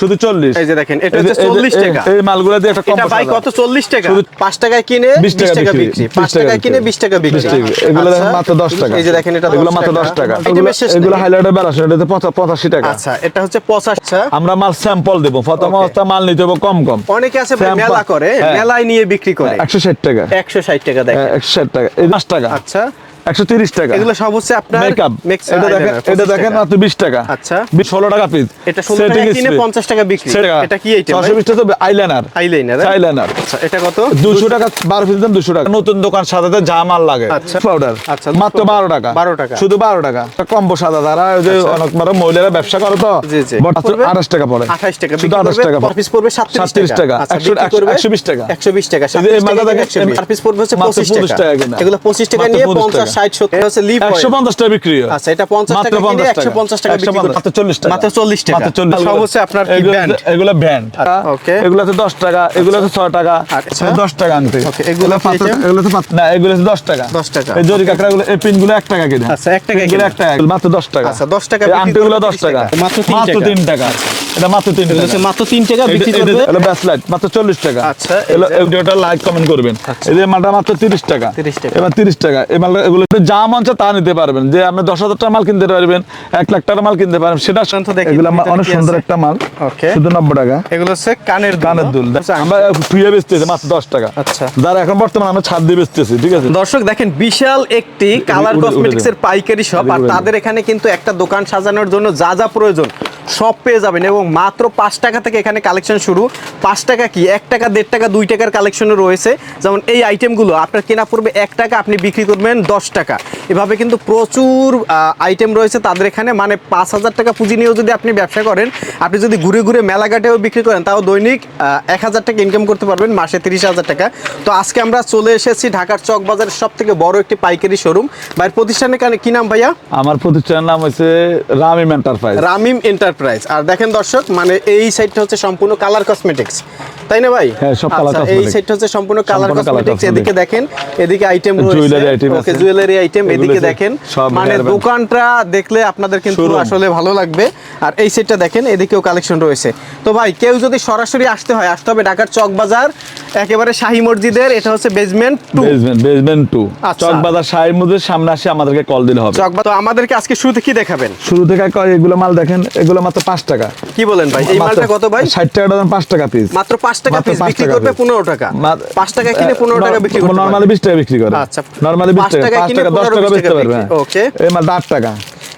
শুধু চল্লিশ। এই যে দেখেন, এটা হচ্ছে 40 টাকা। এই মালগুলো দিয়ে একটা এটা ভাই কত চল্লিশ টাকা? শুধু- পাঁচ টাকায় কিনে 20 বিশ টাকা টাকা বিক্রি, 20 টাকায় কিনে বিক্রি। বিশ টাকা বিক্রি। এগুলো আচ্ছা। মাত্র দশ টাকা। এই যে দেখেন এটা এগুলো মাত্র দশ টাকা। এগুলো হাইলাইটার এটাতে টাকা। আচ্ছা এটা হচ্ছে পঁচাশি আচ্ছা, আমরা মাল স্যাম্পল দেবো। প্রথম অবস্থা মাল নিতে হবে কম কম। অনেকে আছে মেলা করে হ্যাঁ। মেলায় নিয়ে বিক্রি করে। একশো ষাট টাকা। একশো ষাট টাকা দেখেন। একশো ষাট টাকা। এই পাঁচ টাকা। আচ্ছা। একশো তিরিশ টাকা। এগুলো সব হচ্ছে আপনার মেকআপ এটা দেখেন এটা দেখেন মাত্র বিশ টাকা। আচ্ছা। বিশ ষোলো টাকা পিস এটা ষোলো টাকা কিনে পঞ্চাশ টাকা বিক্রি। এটা কি এইটা ছশো বিশ টাকা আইলাইনার আইলাইনার আইলাইনার আচ্ছা এটা কত? দুশো টাকা বারো পিস দেন দুশো টাকা। নতুন দোকান সাজাতে যা মাল লাগে। আচ্ছা। পাউডার আচ্ছা, মাত্র powder। বারো টাকা। 12 টাকা। শুধু বারো টাকা। কম্বো সাদা তারা ওই যে অনেক বড় মহিলারা ব্যবসা করে তো। জি, জি। মাত্র পড়বে? আঠাশ টাকা পড়ে। 28 টাকা শুধু আঠাশ টাকা পিস পড়বে 37 37 টাকা। আচ্ছা, একশো বিক্রি করবে একশো বিশ টাকা। 120 টাকা এই যে এই 37 মালটা দেখেন, পিস পড়বে হচ্ছে মাত্র 25 25 টাকা এগুলো 25 টাকা নিয়ে 50 টাকা। 60 70 হচ্ছে লিভ একশো পঞ্চাশ টাকা বিক্রি হয়। আচ্ছা এটা 50 মাত্র টাকা কিনে 150 টাকা। বিক্রি করবে মাত্র চল্লিশ টাকা। মাত্র 40 টাকা। মাত্র চল্লিশ সব হচ্ছে আপনার কি এগুলো- ব্যান্ড? ওকে। এগুলোতে দশ টাকা এগুলোতে ছয় টাকা আচ্ছা। দশ টাকা আনতে। ওকে, এগুলো না এগুলোতে দশ টাকা। 10 টাকা। এই জরি কাঁকড়া গুলো এই পিনগুলো এক টাকা কিনে। আচ্ছা, এক টাকা কিনে। এক টাকা মাত্র দশ টাকা। আচ্ছা, 10 টাকা করবে দশ 30 টাকা। মাত্র তিন টাকা। এটা মাত্র তিন এগুলো টাকা। হচ্ছে মাত্র 3 টাকা বিক্রি করবে ব্যাসলাইট মাত্র চল্লিশ টাকা। আচ্ছা, এই ভিডিওটা লাইক কমেন্ট করবেন। এই যে মালটা মাত্র তিরিশ টাকা। 30 টাকা। এবার তিরিশ টাকা। এই মালটা এগুলো যা মন তা নিতে পারবেন। যে আপনি দশ হাজার টাকা মাল কিনতে পারবেন এক লাখ টাকার মাল কিনতে পারবেন সেটা দেখি, এগুলো অনেক সুন্দর একটা মাল। ওকে। শুধু নব্বই টাকা। এগুলো হচ্ছে কানের কানের দুল। আচ্ছা, আমরা ফ্রিয়ে বেচতেছি মাত্র দশ টাকা। আচ্ছা। যারা এখন বর্তমানে আমরা ছাদ দিয়ে বেচতেছি ঠিক আছে? দর্শক দেখেন বিশাল একটি কালার কসমেটিক্স এর পাইকারি শপ আর তাদের এখানে কিন্তু একটা দোকান সাজানোর জন্য যা যা প্রয়োজন। সব পেয়ে যাবেন এবং মাত্র পাঁচ টাকা থেকে এখানে কালেকশন শুরু। পাঁচ টাকা কি? এক টাকা দেড় টাকা দুই টাকার কালেকশনও রয়েছে। যেমন এই আইটেমগুলো আপনার কেনা পড়বে এক টাকা আপনি বিক্রি করবেন দশ টাকা। এভাবে কিন্তু প্রচুর আইটেম রয়েছে তাদের এখানে। মানে পাঁচ হাজার টাকা পুঁজি নিয়েও যদি আপনি ব্যবসা করেন আপনি যদি ঘুরে ঘুরে মেলাঘাটেও বিক্রি করেন তাও দৈনিক এক হাজার টাকা ইনকাম করতে পারবেন মাসে তিরিশ হাজার টাকা। তো আজকে আমরা চলে এসেছি ঢাকার চক বাজারের সব থেকে বড় একটি পাইকারি শোরুম ভাইয়ের প্রতিষ্ঠানের কি নাম ভাইয়া? আমার প্রতিষ্ঠানের নাম হচ্ছে রামিম এন্টারপ্রাইজ রামিম এন্টারপ্রাইজ আর দেখেন দর্শক মানে এই সাইডটা হচ্ছে সম্পূর্ণ কালার কসমেটিক্স তাই না ভাই? হ্যাঁ, সব আচ্ছা, এই সাইডটা হচ্ছে সম্পূর্ণ কালার কসমেটিক্স এদিকে দেখেন এদিকে আইটেম রয়েছে। ওকে জুয়েলারি আইটেম এদিকে দেখেন মানে দোকানটা দেখলে আপনাদের কিন্তু আসলে ভালো লাগবে। আর এই সাইডটা দেখেন এদিকেও কালেকশন রয়েছে। তো ভাই কেউ যদি সরাসরি আসতে হয় আসতে হবে ঢাকার চক বাজার একেবারে শাহী মসজিদের এটা হচ্ছে basement to basement basement to আচ্ছা। চকবাজার শাহী মধ্যে সামনে আসে আমাদেরকে কল দিলে হবে। চক তো আমাদেরকে আজকে শুরুতে কি দেখাবেন? শুরু থেকে এগুলো মাল দেখেন এগুলো মাত্র 5 টাকা। কি বলেন ভাই? এই মালটা কত ভাই? ষাট টাকা দাম 5 টাকা পিস মাত্র 5 টাকা পিস পাঁচ বিক্রি টাকা করবে piece। পনেরো টাকা। মা- পাঁচ টাকা কিনে পনেরো টাকা বিক্রি করবে নরমালি 20 টাকা বিক্রি করে। আচ্ছা। নরমালি 20 টাকা 5 টাকা 10 টাকা বিক্রি বেচতে পারবে ওকে। এই মাল 8 টাকা।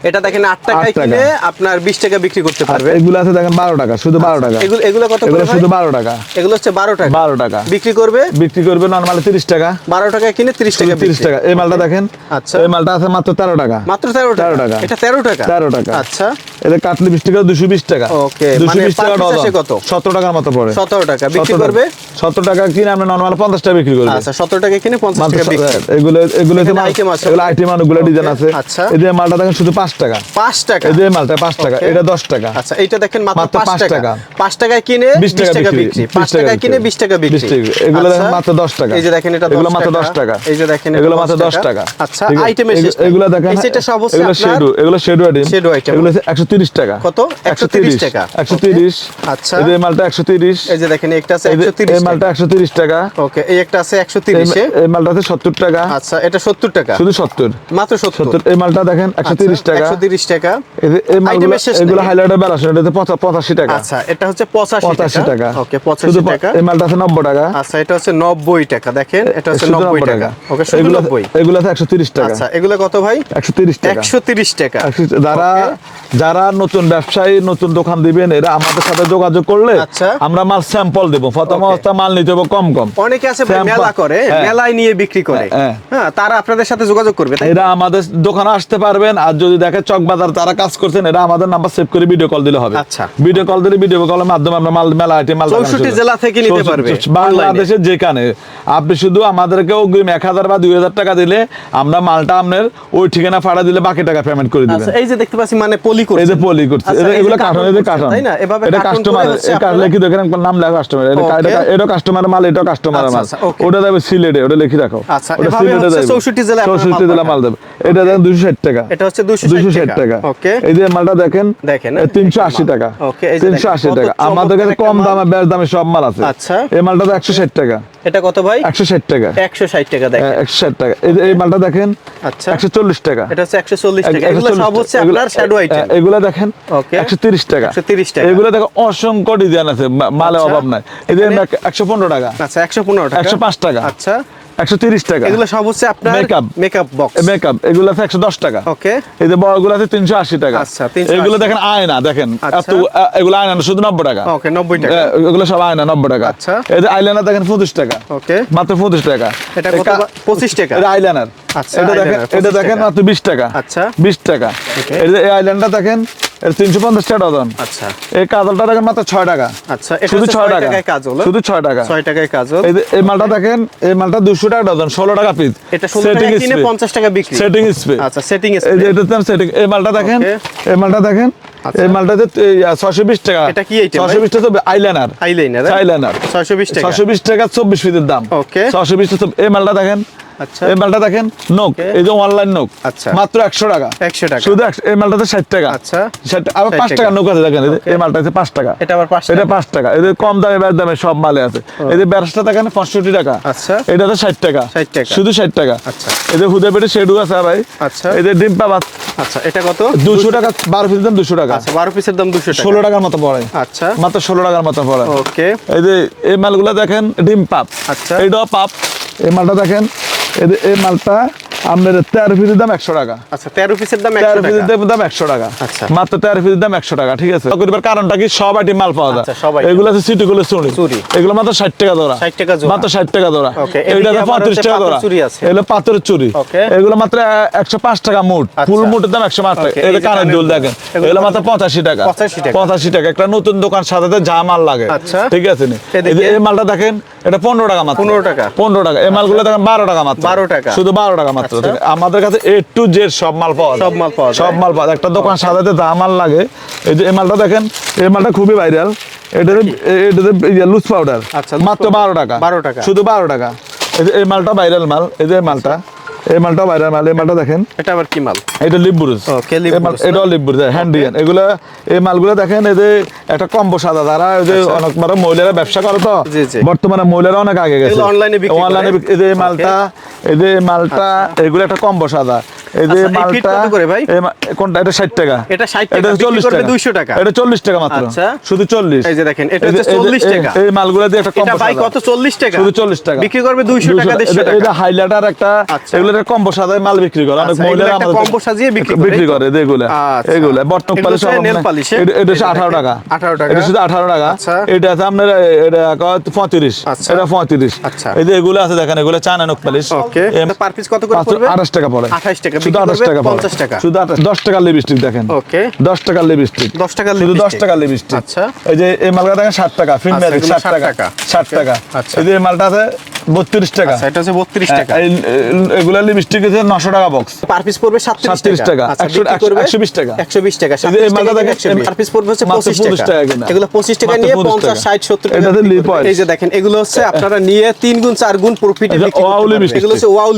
এটা দেখেন আট টাকায় কিনে আপনার বিশ টাকা বিক্রি করতে পারবে এগুলো আছে দেখেন বারো টাকা শুধু বারো টাকা। এগুলো এগুলো কত এগুলো শুধু ভাই? বারো টাকা। এগুলো হচ্ছে বারো টাকা। বারো টাকা। বিক্রি করবে? বিক্রি করবে নর্মালি তিরিশ টাকা। বারো টাকায় কিনে তিরিশ টাকা তিরিশ বিক্রি। টাকা। এই মালটা দেখেন আচ্ছা। এই মালটা আছে মাত্র তেরো টাকা। মাত্র তেরো তেরো টাকা। টাকা। এটা তেরো টাকা? তেরো টাকা। আচ্ছা। এটা কাটলে বিশ টাকা দুশো বিশ টাকা। ওকে, মানে বিশ per টাকা piece ডজন আসে কত? সতেরো টাকার মতো পড়ে। সতেরো টাকা। বিক্রি করবে? সতেরো টাকা কিনে আপনি নর্মাল পঞ্চাশ টাকা বিক্রি করবে আচ্ছা সতেরো টাকা কিনে পঞ্চাশ মাত্র টাকা বিক্রি। এগুলো এগুলো হচ্ছে এখানে আছে। এগুলো আইটেম অনেকগুলো ডিজাইন আছে। আচ্ছা। এই যে মালটা দেখেন শুধু পাঁচ টাকা। পাঁচ টাকা? এই যে মালটা পাঁচ টাকা এটা দশ টাকা। আচ্ছা এইটা দেখেন মাত্র পাঁচ পাঁচ টাকা। টাকা। পাঁচ টাকায় কিনে বিশ টাকা টাকা বিক্রি, বিক্রি। পাঁচ টাকায় কিনে বিশ টাকা বিক্রি। এগুলো দেখেন আচ্ছা। মাত্র দশ টাকা। এই যে দেখেন এটা এগুলো মাত্র দশ টাকা। এই যে দেখেন এগুলো মাত্র দশ টাকা। আচ্ছা ঠিক আছে? আইটেমের শেষ এগুলো- এগুলো দেখেন এই সব হচ্ছে এগুলো শেডু এগুলো শেডু আইটেম Shadow item। এগুলো একশো তিরিশ টাকা। কত? 130 টাকা। একশো তিরিশ। আচ্ছা। এই যে মালটা একশো তিরিশ। এই যে দেখেন একটা আছে একশো তিরিশ এই মালটা একশো তিরিশ টাকা। ওকে এই একটা আছে একশো তিরিশে এই মালটা আছে সত্তর টাকা। আচ্ছা এটা সত্তর টাকা। শুধু সত্তর। মাত্র সত্তর। সত্তর। এই মালটা দেখেন একশো তিরিশ টাকা একশো তিরিশ টাকা। এই যে- এই মালগুলো Item এর শেষ এগুলো হাইলাইটার বেলাশন এটাতে পঁচা- টাকা। আচ্ছা এটা হচ্ছে পঁচাশি পঁচাশি টাকা। ওকে শুধু পঁচাশি প- টাকা। এই মালটা আছে নব্বই টাকা। আচ্ছা এটা হচ্ছে নব্বই টাকা। দেখেন এটা হচ্ছে শুধু নব্বই টাকা। ওকে শুধু এগুলো নব্বই। এগুলো আছে একশো তিরিশ টাকা। আচ্ছা এগুলো কত ভাই? একশো তিরিশ টাকা। একশো তিরিশ টাকা। যারা যারা নতুন ব্যবসায়ী নতুন দোকান দিবেন এরা আমাদের সাথে যোগাযোগ করলে আচ্ছা। আমরা মাল স্যাম্পল দেবো। প্রথম অবস্থা মাল নিতে হবে কম কম। অনেকে আছে মেলা করে হ্যাঁ। মেলায় নিয়ে বিক্রি করে। হ্যাঁ, হ্যাঁ। তারা আপনাদের সাথে যোগাযোগ করবে এরা আমাদের দোকানে আসতে পারবেন আর যদি দেখে চক বাজার তারা কাজ করছেন এরা আমাদের নাম্বার সেভ করে ভিডিও কল দিলে হবে। আচ্ছা। ভিডিও কল দিলে ভিডিও কলের মাধ্যমে আমরা মাল মেলা আইটেম মাল দেখানো 64 জেলা থেকে নিতে পারবে, বাংলাদেশের যেখানে। আপনি শুধু আমাদেরকে অগ্রিম এক হাজার বা দুই হাজার টাকা দিলে আমরা মালটা আপনার ওই ঠিকানা ফাড়া দিলে বাকি টাকা পেমেন্ট করে দিবেন। আচ্ছা এই যে দেখতে পাচ্ছি মানে পলি করছে। এই যে পলি করছে। আচ্ছা, এটা- এগুলো কার্টন এই যে কার্টন তাই না? এভাবে এটা কাস্টমার এই আপনারা- লিখে দেখেন নাম লেখা কাস্টমার এটা. এটা কাস্টমার মাল এটা কাস্টমার মাল। আচ্ছা, ওটা দেবে সিলেটে ওটা লিখে রাখো। আচ্ছা, এভাবে হচ্ছে দেবে। 64 জেলায় আপনারা 64 মাল জেলা মাল দেবে। এটা দেখেন দুশো ষাট টাকা। এটা হচ্ছে 260 দুশো ষাট টাকা। ওকে। এই যে মালটা দেখেন দেখেন, তিনশো আশি টাকা। ওকে, এই যে তিনশো দেখেন, আশি কত টাকা। আমাদের কাছে কম দামে বেশ দামে সব মাল আছে। আচ্ছা। এই মালটা তো একশো ষাট টাকা। এটা কত ভাই? একশো ষাট টাকা। 160 টাকা দেখেন। একশো ষাট টাকা। এই মালটা দেখেন আচ্ছা। একশো চল্লিশ টাকা। এটা হচ্ছে 140 টাকা। এগুলো সব হচ্ছে আপনার শ্যাডো আইটেম এগুলো দেখেন ওকে। একশো তিরিশ টাকা। 130 টাকা। এগুলো দেখো অসংখ্য ডিজাইন আছে মালে। অভাব নাই। একশো পনেরো টাকা। আচ্ছা 115 টাকা। একশো পাঁচ টাকা। আচ্ছা। একশো তিরিশ টাকা। এগুলো সব হচ্ছে আপনার Makeup। মেকআপ বক্স মেকআপ এগুলো আছে একশো দশ টাকা। ওকে এই যে বড়গুলো আছে তিনশো আশি টাকা। আচ্ছা, 380 এগুলো দেখেন আয়না দেখেন। আচ্ছা। এত এগুলো আয়না শুধু নব্বই টাকা। ওকে 90 টাকা। এগুলো সব আয়না নব্বই টাকা। আচ্ছা। এই যে আইলাইনার দেখেন পঁচিশ টাকা। ওকে মাত্র পঁচিশ টাকা। এটা কত 25 টাকা? এটা আইলাইনার আচ্ছা, এটা দেখেন এটা দেখেন মাত্র বিশ টাকা। আচ্ছা। বিশ টাকা। ওকে। এই যে দেখেন এটা তিনশো পঞ্চাশ টাকা ডজন আচ্ছা। এই কাজলটা দেখেন মাত্র ছয় টাকা। আচ্ছা এটা শুধু ছয় 6 টাকা। টাকায় কাজল শুধু ছয় টাকা। 6 টাকায় কাজল। এই মালটা দেখেন এই মালটা দুশো টাকা ডজন ষোলো টাকা পিস এটা 16 টাকা কিনে 50 টাকা বিক্রি। সেটিং স্প্রে আচ্ছা সেটিং এই যে দাম সেটিং এই মালটা দেখেন এই মালটা দেখেন। এই মালটাতে ছয়শো বিশ টাকা। এটা কি ভাই? বিশ টাকা আইলাইনার আইলাইনার আইলাইনার 620 টাকা। ছয়শো বিশ টাকা চব্বিশ ফিটের দাম। ওকে। ছয়শো বিশ টাকা এই মালটা দেখেন আচ্ছা। এই মালটা দেখেন নোক এই যে অনলাইন নোক আচ্ছা। মাত্র একশো টাকা। 100 টাকা। শুধু এই মালটাতে ষাট টাকা। আচ্ছা। 60 আবার 60 টাকা। টাকা। দেখেন এই যে, ওকে। এই মালটা আছে পাঁচ টাকা। এটা আবার 5 এটা টাকা। টাকা। এই কম দামে বেশ দামে সব মালে আছে। এই যে ব্যারসটা দেখেন পঁয়ষট্টি টাকা। আচ্ছা। এটা তো টাকা। 60 টাকা। শুধু ষাট টাকা। আচ্ছা। এই যে হুদে পেটে শেডু আছে ভাই। আচ্ছা। এই যে ডিম পাবা আচ্ছা এটা কত? দুশো টাকা বারো পিস দাম দুশো টাকা। আচ্ছা 12 পিসের দাম 200 টাকা। ষোলো টাকার মতো পড়ে। আচ্ছা। মাত্র ষোলো টাকার মতো পড়ে। ওকে। এই যে এই মালগুলো দেখেন ডিম পাপ। আচ্ছা। এইটাও পাপ। এই মালটা দেখেন এই যে এই মালটা আপনার তেরো পিসের দাম একশো টাকা আচ্ছা 13 পিসের দাম 100 তেরো টাকা পিসের দাম একশো টাকা আচ্ছা। মাত্র তেরো পিসের দাম একশো টাকা ঠিক আছে করিবার কারণটা কি সব মাল পাওয়া যায় আচ্ছা। এগুলো আছে সিটি গুলো চুরি চুড়ি। এগুলো মাত্র ষাট টাকা ধরা 60 টাকা। মাত্র ষাট টাকা ধরা পঁয়ত্রিশ টাকা ধরা। এগুলো পাথরের চুরি. এগুলো মাত্র একশো পাঁচ টাকা মুট আচ্ছা। ফুল মুটের দাম একশো পাঁচ টাকা এটা কানের দুল। দেখেন এগুলো মাত্র পঁচাশি টাকা 85 টাকা। পঁচাশি টাকা একটা নতুন দোকান সাজাতে যা মাল লাগে আচ্ছা। ঠিক আছে নি এই মালটা দেখেন এটা পনেরো টাকা মাত্র 15 টাকা। পনেরো টাকা এই মালগুলো দেখেন বারো টাকা মাত্র 12 টাকা। শুধু বারো টাকা মাত্র আচ্ছা। আমাদের কাছে এ টু জেড সব মাল পাওয়া সব মাল পাওয়া সব মাল পাওয়া একটা দোকান সাজাতে যা মাল লাগে। এই যে এই মালটা দেখেন এই মালটা খুবই ভাইরাল এটাতে এটাতে লুজ পাউডার আচ্ছা, মাত্র। বারো টাকা। 12 টাকা। শুধু বারো টাকা। এই যে এই মালটা ভাইরাল মাল। এই যে মালটা। এই মালটা বাইরের মাল এই মালটা দেখেন। এটা আবার কি মাল? এটা lip bruise, না? লিপবুরুজ হ্যান্ডিয়ান এগুলা এই মালগুলো দেখেন এই যে একটা কম্বো সাদা তারা এই যে অনেক বড় মহিলারা ব্যবসা করে তো। আচ্ছা। বর্তমানে মহিলারা অনেক আগে গেছে। অনলাইনে বিক্রি অনলাইনে এই যে মালটা এই যে মালটা এগুলো একটা কম্বো সাদা। এই যে আচ্ছা, এই feet মালটা করে ভাই? কোনটা? এটা 60 টাকা। এটা 60 টাকা, এটা 40 টাকা। 200 টাকা। এটা 40 টাকা মাত্র। আচ্ছা। শুধু 40 এই যে দেখেন, এটা হচ্ছে 40 টাকা। এই মালগুলো দিয়ে একটা কম্বো ভাই কত? 40 টাকা। শুধু 40 টাকা। বিক্রি করবে 200 টাকা 150 টাকা। এটা হাইলাইটার একটা। কম্বো সাদায় মাল বিক্রি করে। অনেক আচ্ছা, মহিলারা আমাদের combo সাজিয়ে বিক্রি করে, বিক্রি করে এগুলো। আচ্ছা। বর্তমান পালিশ? এটা হচ্ছে এই যে 18 টাকা। 18 টাকা। এটা শুধু 18 টাকা। এটা আছে আপনার এটা কত? 35। এটা 35 আচ্ছা। এই যে এগুলো আছে দেখেন এগুলো চায়না নক পালিশ। ওকে। পার পিস কত করে মাত্র পড়বে? 28 টাকা পড়ে। 28 টাকা, শুধু 28 টাকা পড়ে 50 টাকা। শুধু 28 10 টাকার লিপস্টিক দেখেন ওকে 10 টাকার লিপস্টিক 10 টাকার শুধু 10 lipstick। টাকার লিপস্টিক আচ্ছা। এই যে এই মালটা দেখেন 60 টাকা ফিল্ম আচ্ছা, ম্যাজিক 60 টাকা 60 টাকা। আচ্ছা। এই যে মালটা আছে 32 টাকা আচ্ছা এটা হচ্ছে 32 টাকা এগুলা লিপস্টিক আছে 900 টাকা বক্স পার পিস পড়বে 37 37 টাকা। আচ্ছা, একশো- বিক্রি করবে একশো বিশ টাকা। 120 টাকা এই যে এই 37 মালটা টাকা দেখেন, 120 পার পিস পড়বে হচ্ছে মাত্র 25 25 টাকা টাকা এগুলো 25 টাকা নিয়ে 25 50 টাকা। 60 70 টাকা এটাতে বিক্রি lip করবে। oil। এই যে দেখেন এগুলো হচ্ছে আপনারা নিয়ে 3 গুণ 4 গুণ প্রফিটে এটা বিক্রি wow করতে পারবেন। lipstick। এগুলো হচ্ছে ওয়াও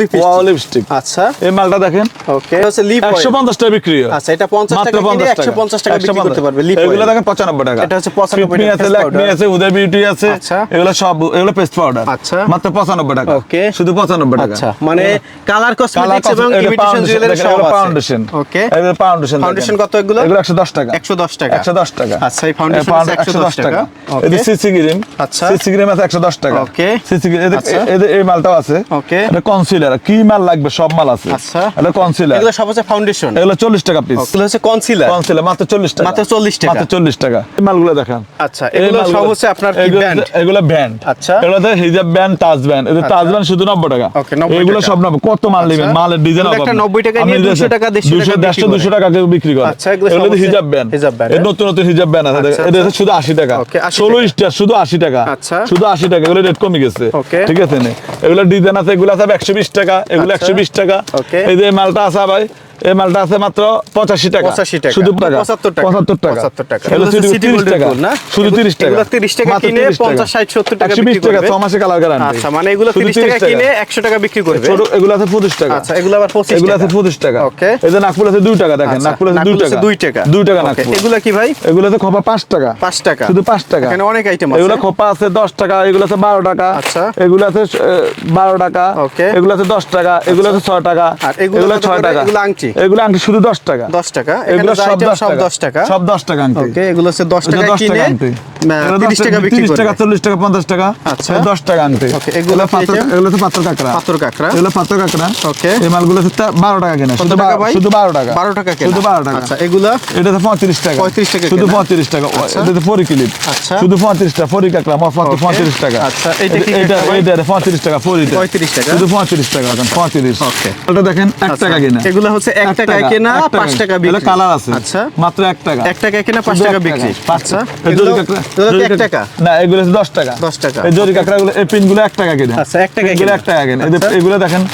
লিপস্টিক আচ্ছা এই মালটা দেখেন ওকে হচ্ছে লিপ অয়েল 150 টাকা বিক্রি হয়। আচ্ছা, এটা 50 মাত্র টাকা কিনে 50 150 টাকা বিক্রি করতে পারবে, lip এগুলো দেখেন 95 টাকা এটা হচ্ছে 95 Fit Me টাকা, আছে ল্যাকমি আছে হুদা বিউটি আছে আচ্ছা। এগুলো সব এগুলো পেস্ট পাউডার আচ্ছা। মাত্র 95 টাকা। ওকে। শুধু 95 টাকা। আচ্ছা মানে কালার কসমেটিক্স এবং ইমিটেশন জুয়েলারি সব আছে। ফাউন্ডেশন ওকে এগুলো ফাউন্ডেশন Foundation কত এগুলো? এগুলো 110 টাকা। 110 টাকা। 110 টাকা। আচ্ছা, এই হচ্ছে 110 টাকা। এই সিসি ক্রিম আচ্ছা। সিসি ক্রিম আছে 110 টাকা। ওকে। সিসি আচ্ছা। এই মালটাও আছে। ওকে। এটা কনসিলার কি মাল লাগবে? সব মাল আছে। আচ্ছা। এটা কনসিলার এগুলো সব হচ্ছে ফাউন্ডেশন এগুলো 40 টাকা পিস এগুলো হচ্ছে কনসিলার কনসিলার মাত্র 40 টাকা। মাত্র 40 টাকা। মাত্র 40 টাকা। এই মালগুলো দেখান। আচ্ছা এগুলো সব হচ্ছে আপনার কি এগুলো- ব্যান্ড এগুলো ব্যান্ড আচ্ছা। এগুলোতে হিজাব ব্যান্ড তাজ এদের তাজ শুধু 90 টাকা। ওকে, 90 এগুলো টাকা। সব 90 কত মাল নেবেন? আচ্ছা। মালের ডিজাইন এগুলো একটা 90 টাকা নিয়ে 200 টাকা, 150 150 200 টাকা কেউ বিক্রি করে আচ্ছা, এগুলো সব হিজাব ব্যান্ড হিজাব band, এই? নতুন নতুন হিজাব ব্যান্ড আছে। শুধু 80 টাকা। 16 স্টার শুধু 80 টাকা। আচ্ছা। শুধু 80 টাকা। এগুলো রেট কমে গেছে। ঠিক আছে নে? এগুলো ডিজাইন আছে এগুলো আছে 120 টাকা। এগুলো। 120 টাকা। এই যে মালটা আছে ভাই এই মালটা আছে মাত্র পঁচাশি টাকা। 85 টাকা। শুধু টাকা 75 টাকা। পঁচাত্তর টাকা। 75 টাকা। এগুলো এগুলো হচ্ছে শুধু City 30 Gold টাকা। না? শুধু এগুলো- 30 টাকা। এগুলো 30 টাকা কিনে 30 টাকা। 50, 60, 70 টাকা 120 টাকা ছ মাসে কালার গ্যারান্টি আচ্ছা মানে এগুলো শুধু 30 টাকা কিনে 100 টাকা বিক্রি করবে এগুলো আছে 25 টাকা। আচ্ছা এগুলো আবার 25 এগুলো আছে টাকা 25 টাকা। ওকে। এই যে নাকফুল আছে 2 টাকা দেখেন আচ্ছা, আছে 2 টাকা। 2 টাকা। 2 টাকা এগুলো কি ভাই? এগুলো খোপা 5 টাকা। 5 টাকা। শুধু 5 টাকা। এখানে অনেক আইটেম আছে। এগুলো খোপা আছে 10 টাকা এগুলো আছে 12 টাকা। আচ্ছা। এগুলো আছে 12 টাকা। ওকে। এগুলো আছে 10 টাকা এগুলো আছে 6 টাকা। আর এগুলো কত 6 করে? টাকা। এগুলো আংটি? এগুলো আংটি শুধু 10 টাকা। 10 টাকা। এগুলো সব 10 টাকা। সব 10 টাকা আংটি ওকে এগুলো হচ্ছে 10 টাকা 10 কিনে টাকা আংটি 30 টাকা বিক্রি 30 টাকা 40 টাকা 50 টাকা। আচ্ছা। 10 টাকা আংটি ওকে, এগুলো পাথর এগুলো তো পাথর কাকড়া। পাথর কাঁকড়া। এগুলো পাথর কাকড়া। ওকে। এই মালগুলো হচ্ছে 12 টাকা কেনা। শুধু 12 ভাই? শুধু 12 টাকা। 12 টাকা কেনা। শুধু 12 টাকা। আচ্ছা এগুলো? এটা তো 35 টাকা। 35 টাকা শুধু কেনা। 35 টাকা। আচ্ছা। এটা তো ফরি ক্লিপ। আচ্ছা। শুধু 35 টাকা ফরি কাকড়া মাত্র 35 টাকা। আচ্ছা, এইটা কি এটা? এটা 35 টাকা ফরিটা। 35 টাকা। শুধু 35 টাকা এখন 35 ওকে। এটা দেখেন 1 আচ্ছা, টাকা কিনা। এগুলো হচ্ছে 1 এক টাকায় কেনা পাঁচ টাকা বিক্রি। কালার আছে। আচ্ছা। মাত্র এক টাকা। এক টাকায় কেনা পাঁচ টাকা বিক্রি। আচ্ছা। এক কাঁকড়া- এগুলো কি জরি 1 কাঁকড়া- টাকা? না এগুলো দশ টাকা। 10 টাকা। এই জরি কাঁকড়া গুলো এই পিনগুলো এক টাকা কেনা। আচ্ছা, এক টাকা। 1 টাকা কেনা। আচ্ছা। এগুলো দেখেন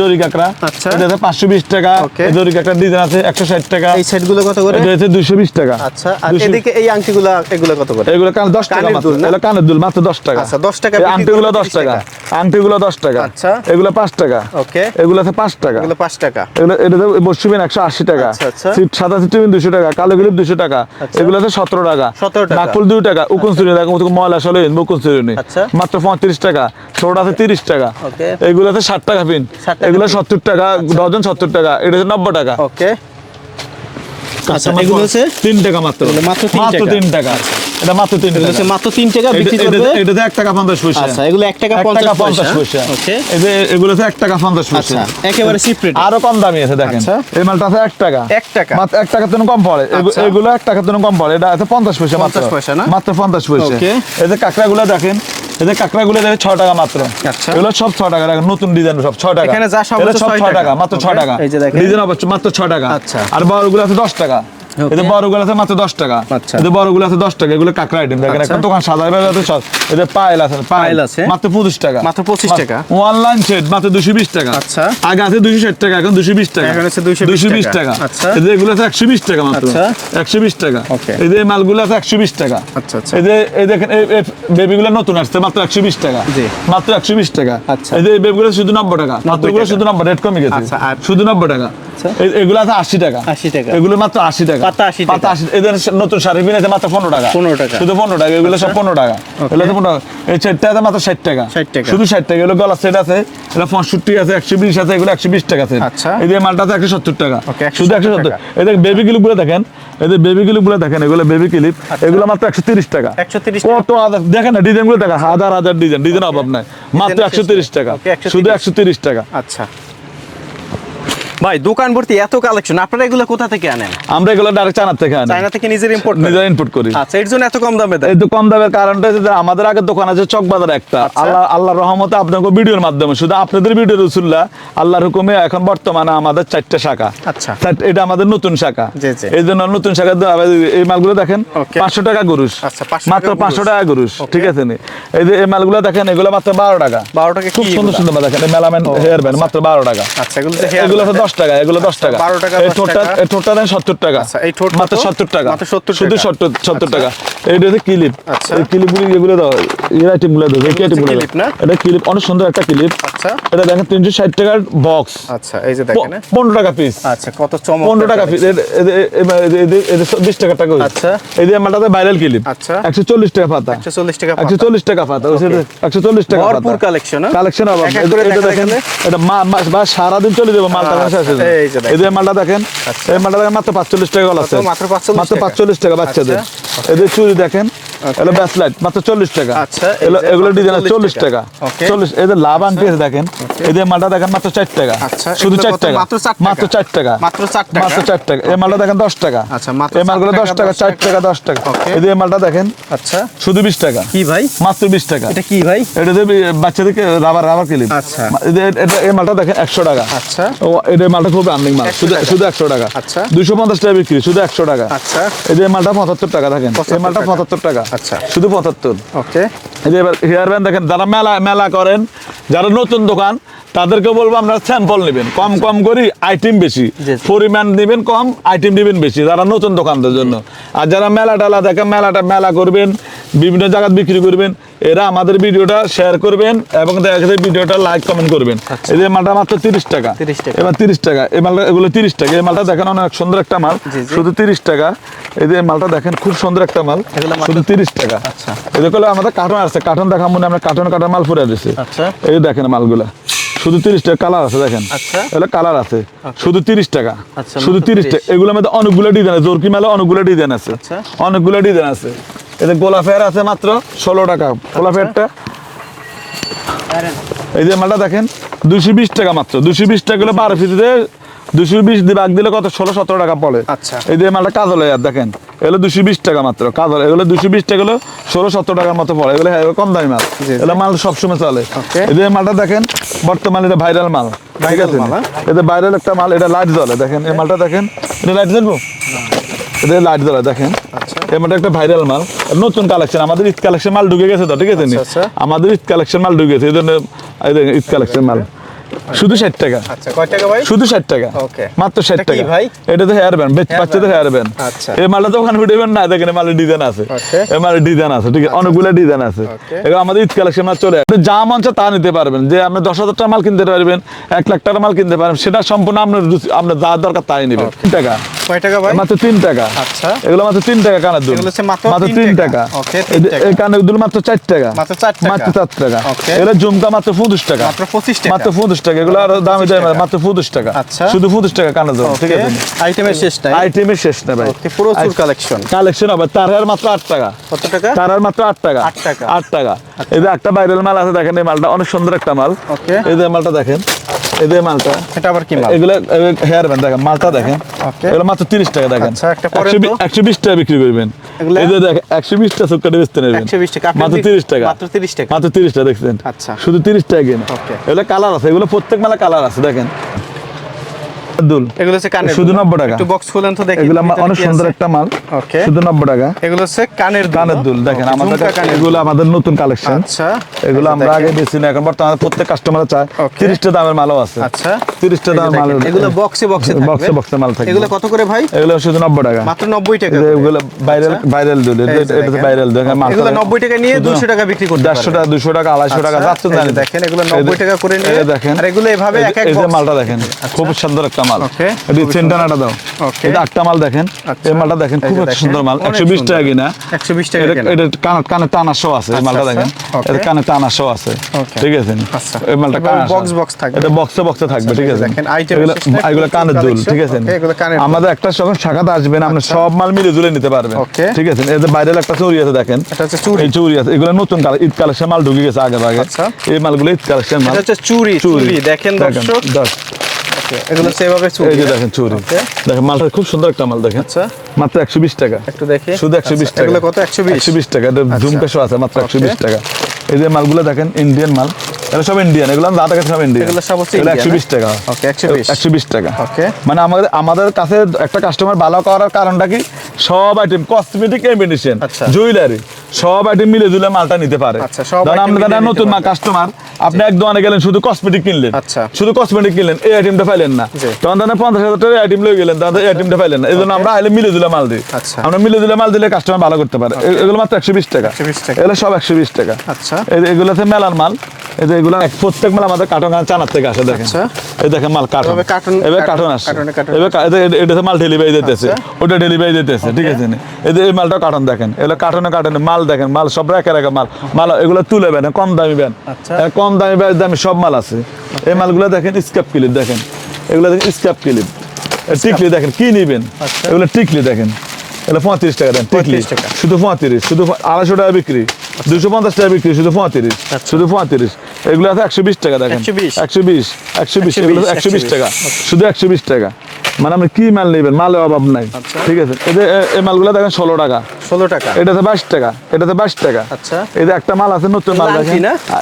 জরি কাঁকড়া। আচ্ছা। এটা হচ্ছে 520 টাকা। এই জরি কাঁকড়া ডিজাইন আছে 160 টাকা। এই সেটগুলো কত করে? এটা হচ্ছে 220 টাকা। আচ্ছা আর এদিকে এই আংটিগুলো এগুলো কত করে? এগুলো কান 10 টাকা কানের মাত্র। এগুলো কানের দুল মাত্র 10 টাকা। আচ্ছা, 10 টাকা আংটিগুলো করলে 10 টাকা। আংটিগুলো 10 টাকা। আচ্ছা। এগুলো 5 টাকা। ওকে। এগুলো আছে 5 টাকা। এগুলো 5 টাকা। এগুলো এটা বসছিবেন 180 টাকা। আচ্ছা। সিট সাদা সিট 200 টাকা কালো গিলিপ 200 টাকা। এগুলো আছে 17 টাকা। 17 টাকা। নাকফুল 2 টাকা। উকুন চুরি দেখো ময়লা সলে মুকুন চুরি। নেই আচ্ছা। মাত্র 35 টাকা। ছোটটা আছে 30 টাকা। এগুলো আছে 60 টাকা পিন। 60 টাকা এগুলো। 70 টাকা ডজন 70 টাকা এটা হচ্ছে 90 টাকা। ওকে। আচ্ছা এগুলো হচ্ছে 3 টাকা মাত্র। এগুলো মাত্র তিন টাকা। এটা মাত্র 3 টাকা। হচ্ছে মাত্র 3 টাকা বিক্রি করবে এটাতে 1 টাকা 50 পয়সা। আচ্ছা এগুলো 1 টাকা 1 50 টাকা পয়সা। ওকে। এই যে এগুলোতে 1 টাকা 50 পয়সা। আচ্ছা একেবারে চিপ রেট আরও কম দামি আছে দেখেন। আচ্ছা। এই মালটা আছে 1 টাকা। 1 টাকা। মাত্র 1 টাকার জন্য কম পড়ে। আচ্ছা। এগুলো 1 টাকার জন্য কম পড়ে। এটা আছে 50 পয়সা মাত্র। 50 পয়সা না? মাত্র 50 পয়সা। ওকে। এই যে কাঁকড়াগুলো দেখেন। যে কাঁকড়াগুলো দেখেন 6 টাকা মাত্র আচ্ছা। এগুলো সব 6 টাকা নতুন ডিজাইন সব 6 টাকা এখানে যা সব ছ হচ্ছে সব 6 6 টাকা টাকা। মাত্র 6 টাকা এই যে দেখেন। ডিজাইন মাত্র 6 টাকা আচ্ছা। আর বড়গুলো আছে 10 টাকা ওকে। বড়গুলো আছে মাত্র 10 টাকা আচ্ছা। বড়গুলো আছে 10 টাকা এগুলো কাঁকড়া আইটেম দেখেন আচ্ছা। একটা দোকান আছে সব এই যে আছে পায়েল আছে। মাত্র 25 টাকা মাত্র 25 টাকা। অনলাইন সেট মাত্র 220 টাকা আচ্ছা। আগে আছে 260 টাকা এখন 220 টাকা এখন হচ্ছে 220 220 টাকা। টাকা আচ্ছা। এই যে এগুলো আছে 120 টাকা মাত্র আচ্ছা। 120 টাকা ওকে। এই যে এই মালগুলো আছে 120 টাকা আচ্ছা, আচ্ছা। এই যে এই দেখেন এই বেবিগুলো নতুন আসছে মাত্র 120 টাকা জি। মাত্র 120 টাকা আচ্ছা। এই যে এই বেবিগুলো শুধু 90 টাকা মাত্র এগুলো শুধু 90 রেট কমে গেছে শুধু 90 টাকা আচ্ছা। এগুলো আছে 80 টাকা। 80 টাকা। এগুলো মাত্র 80 টাকা। পাতা 80 পাতা 80 এদের নতুন শাড়ি বিনেছে মাত্র 15 টাকা। 15 টাকা। শুধু 15 টাকা এগুলো সব 15 টাকা। এগুলো তো 15 এই সেটটা মাত্র 60 টাকা। 60 টাকা। শুধু 60 টাকা এগুলো গলা সেট আছে এটা 65 আছে 120 আছে এগুলো 120 টাকা সেট। আচ্ছা। মালটা আছে 170 টাকা। ওকে, শুধু 170 টাকা। এই বেবি ক্লিপগুলো দেখেন এই যে বেবি ক্লিপগুলো দেখেন এগুলো বেবি ক্লিপ এগুলো মাত্র 130 টাকা। 130 টাকা। কত দেখেন না ডিজাইনগুলো দেখেন হাজার হাজার ডিজাইন ডিজাইন অভাব নাই। মাত্র শেষ 130 টাকা। ওকে, 130 শুধু 130 টাকা। আচ্ছা। ভাই দোকান ভর্তি এত কালেকশন আপনারা এগুলো কোথা থেকে আনেন? আমরা এগুলো ডাইরেক্ট চায়না থেকে আনি। চায়না থেকে নিজের ইম্পোর্ট নিজেরা ইনপুট করি। আচ্ছা এর জন্য এত কম দামে দেয় এই তো কম দামের কারণটা হচ্ছে যে আমাদের আগে দোকান আছে চক বাজার একটা। আচ্ছা। আল্লাহ আল্লাহর রহমতে আপনাকে ভিডিওর মাধ্যমে শুধু আপনাদের ভিডিও রসুল্লাহ আল্লাহর হুকুমে এখন বর্তমানে আমাদের চারটে শাখা। আচ্ছা। এটা আমাদের নতুন শাখা। জি, জি। এই জন্য নতুন শাখা এই মালগুলো দেখেন। পাঁচশো টাকা গুরুষ আচ্ছা, মাত্র পাঁচশো। টাকা গুরুষ ঠিক আছে নি? এই যে এই মালগুলো দেখেন এগুলো মাত্র বারো টাকা। 12 টাকা খুব সুন্দর সুন্দর মাল দেখেন মেলামেন হেয়ার ব্যান্ড মাত্র বারো টাকা। আচ্ছা এগুলো দশ টাকা এগুলো দশ টাকা। 12 টাকা, এই 10 ঠোঁটটা। এই ঠোঁটটা দেন সত্তর টাকা। আচ্ছা, এই ঠোঁট মাত্র সত্তর টাকা। সত্তর শুধু সত্তর সত্তর আচ্ছা। টাকা। এইটা হচ্ছে ক্লিপ। আচ্ছা। এই ক্লিপগুলি এগুলো দাও। এরা আইটেমগুলো দেবে এই হচ্ছে আইটেমগুলো clip এটা ক্লিপ অনেক সুন্দর একটা ক্লিপ। আচ্ছা এটা দেখেন তিনশো ষাট টাকার বক্স আচ্ছা এই যে দেখেন হ্যাঁ? পনেরো টাকা পিস আচ্ছা কত চমৎকার পনেরো টাকা পিস বিশ টাকা টাকা আচ্ছা। এই যে মালটাতে ভাইরাল ক্লিপ আচ্ছা। একশো চল্লিশ টাকা পাতা 140 টাকা পাতা ভরপুর হ্যাঁ? কালেকশন হবে এটা দেখেন এটা সারাদিন চলে যাবে মালটা আচ্ছা, এই যে এই যে মালটা দেখেন আচ্ছা। এই মালটা দেখেন মাত্র পাঁচচল্লিশ টাকা গলা কত? মাত্র 45 টাকা? পাঁচচল্লিশ টাকা বাচ্চাদের আচ্ছা। এদের চুরি দেখেন এগুলো ব্যাসলাইট মাত্র চল্লিশ টাকা। আচ্ছা, এগুলো- এগুলো ডিজাইন চল্লিশ টাকা। চল্লিশ এদের লাভ আনটি আছে দেখেন এদের মালটা দেখেন মাত্র চার টাকা। আচ্ছা, শুধু চার টাকা। মাত্র চার টাকা? মাত্র চার টাকা। এই মালটা দেখেন দশ টাকা। আচ্ছা, এই মালগুলো দশ টাকা, চার টাকা। দশ টাকা। এদের মালটা দেখেন আচ্ছা। শুধু বিশ টাকা। কি ভাই? মাত্র বিশ টাকা। এটা কি ভাই? এটা দেবে বাচ্চাদেরকে রাবার রাবার ক্লিপ। আচ্ছা। এটা এই মালটা দেখেন একশো টাকা। আচ্ছা। ও এটা মালটা খুব আর্নিং মাল। শুধু শুধু একশো টাকা। আচ্ছা। দুশো পঞ্চাশ টাকা বিক্রি শুধু একশো টাকা। আচ্ছা। যে মালটা পঁচাত্তর টাকা দেখেন। এই মালটা। পঁচাত্তর টাকা। আচ্ছা। শুধু পঁচাত্তর ওকে এই যে এবার হেয়ার ব্যান্ড দেখেন যারা মেলা মেলা করেন যারা নতুন দোকান তাদেরকে বলব আপনারা স্যাম্পল নেবেন। কম কম করি আইটেম বেশি। পরিমাণ নেবেন কম আইটেম নেবেন বেশি যারা নতুন দোকানদের জন্য। আর যারা মেলা টালা দেখেন মেলাটা মেলা করবেন বিভিন্ন জায়গায় বিক্রি করবেন এরা আমাদের ভিডিওটা শেয়ার করবেন এবং দেখা ভিডিওটা লাইক কমেন্ট করবেন। এই যে মালটা মাত্র তিরিশ টাকা। এবার তিরিশ টাকা। এই মালটা এগুলো তিরিশ টাকা। এই মালটা দেখেন অনেক সুন্দর একটা মাল। শুধু তিরিশ টাকা। এই যে মালটা দেখেন খুব সুন্দর একটা মাল। শুধু তিরিশ টাকা। আচ্ছা। এগুলো আমাদের কার্টন আছে। কার্টন দেখা মনে আমরা কার্টন কাটা মাল ফুরে দিছি। আচ্ছা। এই দেখেন মালগুলা। শুধু তিরিশ টাকা কালার আছে দেখেন। আচ্ছা। এগুলো কালার আছে। শুধু তিরিশ টাকা। আচ্ছা, শুধু তিরিশ টাকা। এগুলোর মধ্যে অনেকগুলো ডিজাইন আছে। জোরকি মেলা অনেকগুলো ডিজাইন আছে। আচ্ছা। অনেকগুলো ডিজাইন আছে। এতে গোলা ফেয়ার আছে মাত্র ষোলো টাকা। গোলা ফেয়ারটা এই যে মালটা দেখেন দুশো বিশ টাকা মাত্র। দুশো বিশ টাকা গুলো বারো পিসিতে দুশো বিশ ভাগ দিলে কত? ষোলো সতেরো টাকা পড়ে। আচ্ছা। এই যে মালটা কাজল আর দেখেন এগুলো দুশো বিশ টাকা মাত্র কাজল। এগুলো দুশো বিশ টাকা হলো ষোলো সত্তর টাকার মতো পড়ে। এগুলো হ্যাঁ, কম দামি মাল। এগুলো মাল সবসময় চলে। এই যে মালটা দেখেন বর্তমানে এটা ভাইরাল মাল। ঠিক আছে? হ্যাঁ? এটা ভাইরাল একটা মাল এটা লাইট জ্বলে। দেখেন এই মালটা দেখেন এটা লাইট জ্বলবো? এটা লাইট জ্বলে দেখেন। আচ্ছা। মালটা একটা ভাইরাল মাল। নতুন কালেকশন আমাদের ঈদ কালেকশন মাল ঢুকে গেছে তো ঠিক আছে? আচ্ছা, আচ্ছা। আমাদের ঈদ কালেকশন মাল ঢুকে গেছে এই জন্য ঈদ কালেকশন মাল। শুধু ষাট টাকা আচ্ছা কয় টাকা ভাই শুধু ষাট টাকা Okay. মাত্র ষাট টাকা ভাই? এটা তো হেয়ার ব্যান্ড হেয়ার ব্যান্ড আচ্ছা। এই মালটা তো ওখানে উঠেবেন না দেখেন মালের ডিজাইন আছে. এই মালের ডিজাইন আছে ঠিক আছে অনেকগুলো ডিজাইন আছে Okay. আমাদের ঈদ কালেকশন চলে। যা মন তা নিতে পারবেন যে আপনি দশ হাজার টাকা মাল কিনতে পারবেন এক লাখ মাল কিনতে পারবেন সেটা সম্পূর্ণ আপনার আপনার যা দরকার তাই নেবেন টাকা কয় টাকা ভাই মাত্র তিন টাকা আচ্ছা। এগুলো মাত্র তিন টাকা কানের দুল এগুলো মাত্র মাত্র তিন তিন টাকা। টাকা Okay, এই কানের দুল মাত্র চার টাকা মাত্র চার টাকা। মাত্র চার টাকা Okay. এগুলো ঝুমকা মাত্র পঁচিশ টাকা মাত্র 25 টাকা। মাত্র পঁচিশ টাকা এগুলো আরও দামি দামি মাত্র পঁচিশ টাকা। আচ্ছা। শুধু পঁচিশ টাকা কানা যাবে ঠিক আছে? আইটেমের শেষ নাই। আইটেমের শেষ নাই ভাই। প্রচুর কালেকশন কালেকশন হবে। তার মাত্র আট টাকা। কত টাকা? তার মাত্র আট টাকা। আট টাকা। আট টাকা। এই যে একটা বাইরের মাল আছে দেখেন এই মালটা। অনেক সুন্দর একটা মাল। এই যে মালটা দেখেন। এই যে মালটা। এটা আবার কি মাল? এগুলো হেয়ার ব্যান্ড দেখেন মালটা দেখেন। এগুলো মাত্র তিরিশ টাকা দেখেন। আচ্ছা, একটা টাকা বিক্রি করবেন? এই যে দেখেন টাকা সুটকাটা বেচতে নেবেন। 120 টাকা। মাত্র দিক- তিরিশ টাকা। মাত্র 30 টাকা। মাত্র তিরিশ টাকা দেখছেন। আচ্ছা। শুধু তিরিশ টাকা কিনে। এগুলো কালার আছে এগুলো প্রত্যেক মেলা কালার আছে দেখেন। দুল এগুলো হচ্ছে কানের শুধু 90 টাকা। একটু বক্স খুলেন তো দেখি এগুলো অনেক সুন্দর একটা মাল। Okay. শুধু নব্বই টাকা। এগুলো হচ্ছে কানের কানের দুল দেখেন আমাদের ঝুমকা কাছে কানের এগুলো আমাদের নতুন কালেকশন আচ্ছা। এগুলো আমরা আগে বেশি না এখন বর্তমানে প্রত্যেক কাস্টমার চায়। Okay. তিরিশটা দামের মালও আছে। আচ্ছা। তিরিশটা এই দামের মাল এগুলো বক্সে বক্সে থাকবে। বক্সে বক্সে মাল থাকে এগুলো কত করে ভাই? এগুলো শুধু নব্বই টাকা। মাত্র 90 টাকা এই যে করে। এগুলো ভাইরাল আচ্ছা। ভাইরাল দুল। এটা ভাইরাল দেখেন। এগুলো 90 টাকা নিয়ে 200 টাকা বিক্রি করতে টাকা দুশো টাকা আড়াইশো টাকা আচ্ছা, জানেন দেখেন, এগুলো 90 টাকা করে নিয়ে, দেখেন। আর এগুলো এভাবে এক এই মালটা দেখেন। খুব সুন্দর একটা মাল। এটি দাও। এটা একটা মাল দেখেন আচ্ছা। এই মালটা দেখেন খুব যে দেখেন, সুন্দর মাল। একশো বিশ টাকা কিনা। 120 টাকা এটা কানে। কানে টানা শো আছে এই আচ্ছা, মালটা আচ্ছা, দেখেন। এটা কানে টানা শো আছে ঠিক আছে। এই মালটা কানে box box থাকবে। এটা বক্সে বক্সে থাকবে ঠিক আছে? এগুলো কানের দুল ঠিক আছে। আমাদের একটা যখন শাখাতে আসবেন আপনি সব মাল মিলে জুলে নিতে পারবেন. ঠিক আছে? এদের বাইরের একটা চুরি আছে দেখেন। এই চুরি আছে। এগুলো নতুন কালার ঈদ কালেকশন মাল ঢুকে গেছে আগে আগে। এই মালগুলো ঈদ কালেকশন মাল। হচ্ছে চুড়ি চুড়ি। দেখেন দর্শক। এগুলো সেভাবে চুড়ি এই যে দেখেন চুরি। দেখেন মালটা খুব সুন্দর একটা মাল দেখেন। আচ্ছা। মাত্র একশো বিশ টাকা। একটু দেখি। শুধু একশো বিশ আচ্ছা, টাকা। এগুলো কত? 120 একশো বিশ টাকা। এটা ঝুমকা আছে মাত্র একশো বিশ Okay. টাকা। এই যে মালগুলো দেখেন ইন্ডিয়ান মাল। এটা সব ইন্ডিয়ান এগুলো দাদা কাছে সব ইন্ডিয়ান এগুলো সব হচ্ছে একশো বিশ টাকা। ওকে 120 একশো বিশ টাকা। Okay. মানে আমাদের আমাদের কাছে একটা কাস্টমার ভালো করার কারণটা কি? সব আইটেম কসমেটিক মেডিসিন আচ্ছা। জুয়েলারি সব আইটেম মিলে জুলে মালটা নিতে পারে। আচ্ছা, সব নিতে নতুন। কাস্টমার আপনি এক দোকানে গেলেন শুধু কসমেটিক কিনলেন। আচ্ছা। শুধু কসমেটিক কিনলেন এই আইটেমটা পাইলেন না। তখন দাদা পঞ্চাশ হাজার টাকা আইটেম লয়ে গেলেন দাদা এই আইটেমটা পাইলেন না। এই জন্য আমরা আইলে মিলে দিলে মাল দিই আচ্ছা। আমরা মিলে দিলে মাল দিলে কাস্টমার ভালো করতে পারে। এগুলো মাত্র একশো বিশ টাকা। এগুলো সব একশো বিশ টাকা। আচ্ছা। মেলার মাল। এই যে এগুলো প্রত্যেক মাল আমাদের কার্টন চানার থেকে আসে দেখেন। আচ্ছা। এই দেখেন মাল কার্টন এবার কার্টন এবার এটাতে মাল ডেলিভারি দিতেছে। আচ্ছা। ওটা ডেলিভারি দিতেছে ঠিক আছে এই যে এই মালটা কার্টন দেখেন। এগুলো কার্টনে কার্টনে মাল দেখেন মাল সব রেখে রেখে মাল। মাল এগুলো তুলে বেন কম দামি বেন। আচ্ছা। কম দামি বেশ দামি সব মাল আছে। এই মালগুলো দেখেন স্ক্যাপ ক্লিপ দেখেন। এগুলো দেখেন স্ক্যাপ ক্লিপ টিকলি দেখেন কি নিবেন? আচ্ছা। এগুলো টিকলি দেখেন। এগুলো পঁয়ত্রিশ টাকা দেন টিকলি। 35 টাকা। শুধু পঁয়ত্রিশ শুধু আড়াইশো টাকা বিক্রি। দুশো পঞ্চাশ টাকা বিক্রি শুধু পঁয়ত্রিশ। শুধু পঁয়ত্রিশ। এগুলো আছে একশো বিশ টাকা দেখেন। 120 একশো বিশ একশো বিশ 120, এগুলো একশো বিশ টাকা। শুধু একশো বিশ টাকা। মানে আপনি কি মাল নেবেন? মালের অভাব নাই। আচ্ছা। ঠিক আছে? এই যে এই মালগুলো দেখেন ষোলো টাকা। 16 টাকা। এটাতে বাইশ টাকা। এটাতে বাইশ টাকা। আচ্ছা। এই যে একটা মাল আছে নতুন মাল দেখেন।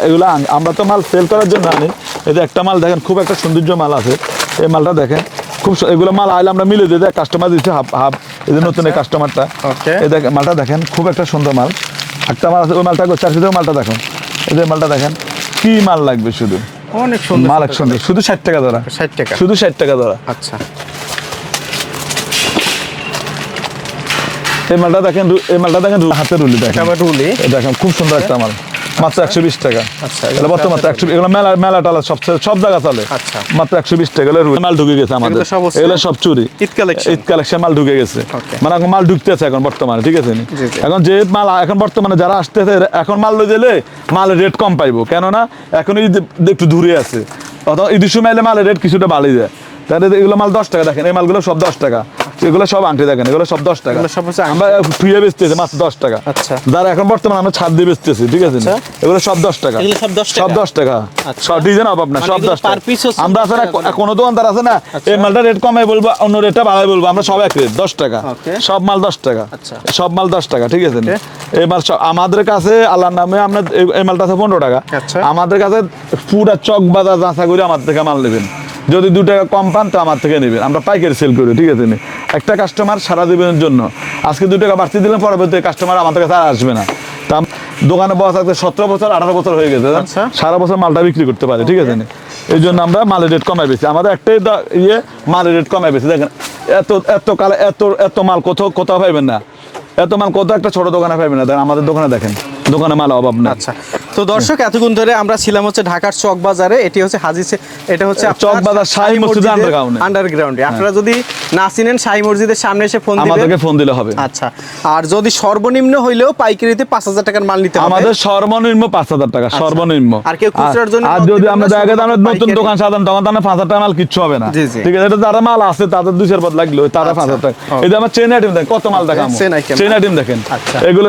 এগুলো আমরা তো মাল সেল করার জন্য আনি। এই যে একটা মাল দেখেন খুব একটা সৌন্দর্য মাল আছে। এই মালটা দেখেন খুব এগুলো মাল আইলে আমরা মিলে দিতে কাস্টমার দিচ্ছে হাফ হাফ এই যে নতুন এই কাস্টমারটা Okay. এই দেখেন মালটা দেখেন খুব একটা সুন্দর মাল। একটা মাল আছে ওই মালটা চার কেজি মালটা দেখুন। এই যে মালটা দেখেন কি মাল লাগবে শুধু? অনেক সুন্দর মাল এক সুন্দর শুধু ষাট টাকা ধরা। 60 টাকা। শুধু ষাট টাকা ধরা। আচ্ছা। এই মালটা দেখেন এই মালটা দেখেন হাতে রুলি দেখেন। রুলি। দেখেন খুব সুন্দর একটা মাল। মাত্র একশো বিশ টাকা। আচ্ছা, বর্তমান মাত্র একশো এগুলো মেলা মেলা টালা সব সব জায়গা চলে। আচ্ছা। মাত্র একশো বিশ টাকা এগুলো মাল ঢুকে গেছে আমাদের। এগুলো সব চুরি। ঈদ কালেকশন মাল ঢুকে গেছে। মানে এখন মাল ঢুকতেছে এখন বর্তমানে ঠিক আছে। এখন যে মাল এখন বর্তমানে যারা আসতেছে এখন মাল লই দিলে মালের রেট কম পাইবো। কেননা এখন ঈদ একটু দূরে আছে। অথবা ঈদের সময় এলে মালের রেট কিছুটা বাড়িয়ে যায়। তাহলে এগুলো মাল দশ টাকা দেখেন এই মালগুলো সব দশ টাকা এগুলো সব আংটি দেখেন এগুলো সব দশ টাকা। আমরা টুয়ে বেচতেছি মাত্র দশ টাকা আচ্ছা। যারা এখন বর্তমানে আমরা ছাদ দিয়ে বেচতেছি ঠিক আছে আচ্ছা। এগুলো সব দশ টাকা সব 10 টাকা? সব দশ টাকা আচ্ছা। সব ডিজাইন অভাব না মানে সব দশ টাকা আমরা আছে না 10 টাকা করে? কোনো দোকানদার আছে না এই মালটা রেট কমাই বলব অন্য রেটটা বাড়াই বলব আমরা সব এক রেট দশ টাকা সব মাল দশ টাকা। সব মাল দশ টাকা ঠিক আছে? এই মাল আমাদের কাছে আল্লাহর নামে আমরা এই- মালটা আছে পনেরো টাকা। আমাদের কাছে পুরা চক বাজার যাঁচা করে আমার থেকে মাল নেবেন যদি দু টাকা কম পান তো আমার থেকে নেবেন। আমরা পাইকারি সেল করি ঠিক আছে? নি? একটা কাস্টমার সারা দিনের জন্য। আজকে দু টাকা বাড়তি দিলাম পরবর্তী কাস্টমার আমাদের কাছে আর আসবে না। তা দোকানে বসা থাকতে সতেরো বছর আঠারো বছর হয়ে গেছে? আচ্ছা। সারা বছর মালটা বিক্রি করতে পারে ঠিক আছে? নি? এই জন্য আমরা মালের রেট কমাই বেশি। আমাদের একটাই ইয়ে মালের রেট কমাই বেশি। দেখেন এত এত কালে এত এত মাল কোথাও কোথাও পাইবেন না। এত মাল কোথাও একটা ছোট দোকানে পাইবেন না। দেখেন আমাদের দোকানে দেখেন দোকানে মাল অভাব না আচ্ছা। তো দর্শক এতক্ষণ ধরে আমরা ছিলাম হচ্ছে ঢাকার চক বাজারে এটি হচ্ছে হাজি এটা হচ্ছে চক বাজার শাহী মসজিদের underground-এ। আন্ডারগ্রাউন্ডে আপনারা যদি না চিনেন শাহী মসজিদের সামনে এসে ফোন দিবেন। আমাদেরকে ফোন দিলে হবে। আচ্ছা। আর যদি সর্বনিম্ন হইলেও পাইকারিতে পাঁচ হাজার টাকার মাল নিতে হবে। আমাদের সর্বনিম্ন পাঁচ হাজার টাকা সর্বনিম্ন। আর কেউ খুচরার জন্য আর যদি আমরা দেখা যায় আমরা নতুন দোকান সাধারণ তখন পাঁচ হাজার টাকা মাল কিচ্ছু হবে না। ঠিক আছে এটা যারা মাল আছে তাদের দুইশের পদ লাগল তারা পাঁচ হাজার টাকা. এই যে আমার চেন আইটেম দেখেন কত মাল দেখাম চেন আইটেম দেখেন। আচ্ছা। এগুলো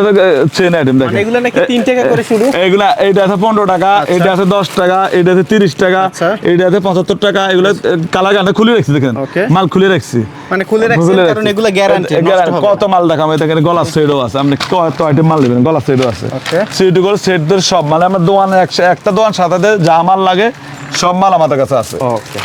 চেন আইটেম দেখেন। মানে এগুলো নাকি তিন টাকা করে শুরু? এগুলা এইটা আছে পনেরো টাকা এটা আছে দশ টাকা এটা আছে তিরিশ টাকা আচ্ছা। এটা আছে পঁচাত্তর টাকা এগুলো কালার গানটা খুলে রাখছি দেখেন। মাল খুলে রাখছি। মানে খুলে রাখছেন কারণ এগুলো গ্যারান্টি কত মাল দেখাম এই দেখেন গলার সেটও আছে। আপনি কত আইটেম মাল নেবেন? গলার সেটও আছে। সেটগুলো সেটদের সব মাল আমার দোকানে একটা দোয়ান সাথে যা মাল লাগে সব মাল আমাদের কাছে আছে। ওকে।